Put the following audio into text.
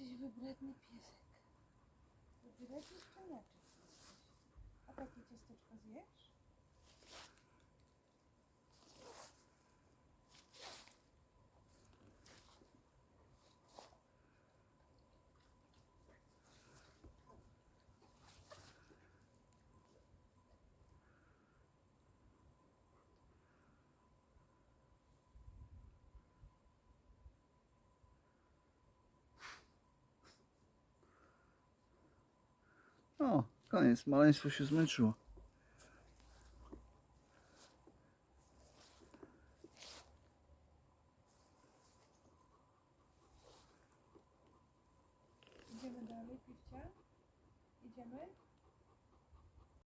jesteś wybredny piesek. Wybredny szczeniaczek jesteś. A takie ciasteczko zjesz? O, koniec. Maleństwo się zmęczyło. Idziemy dalej, piwcia? Idziemy?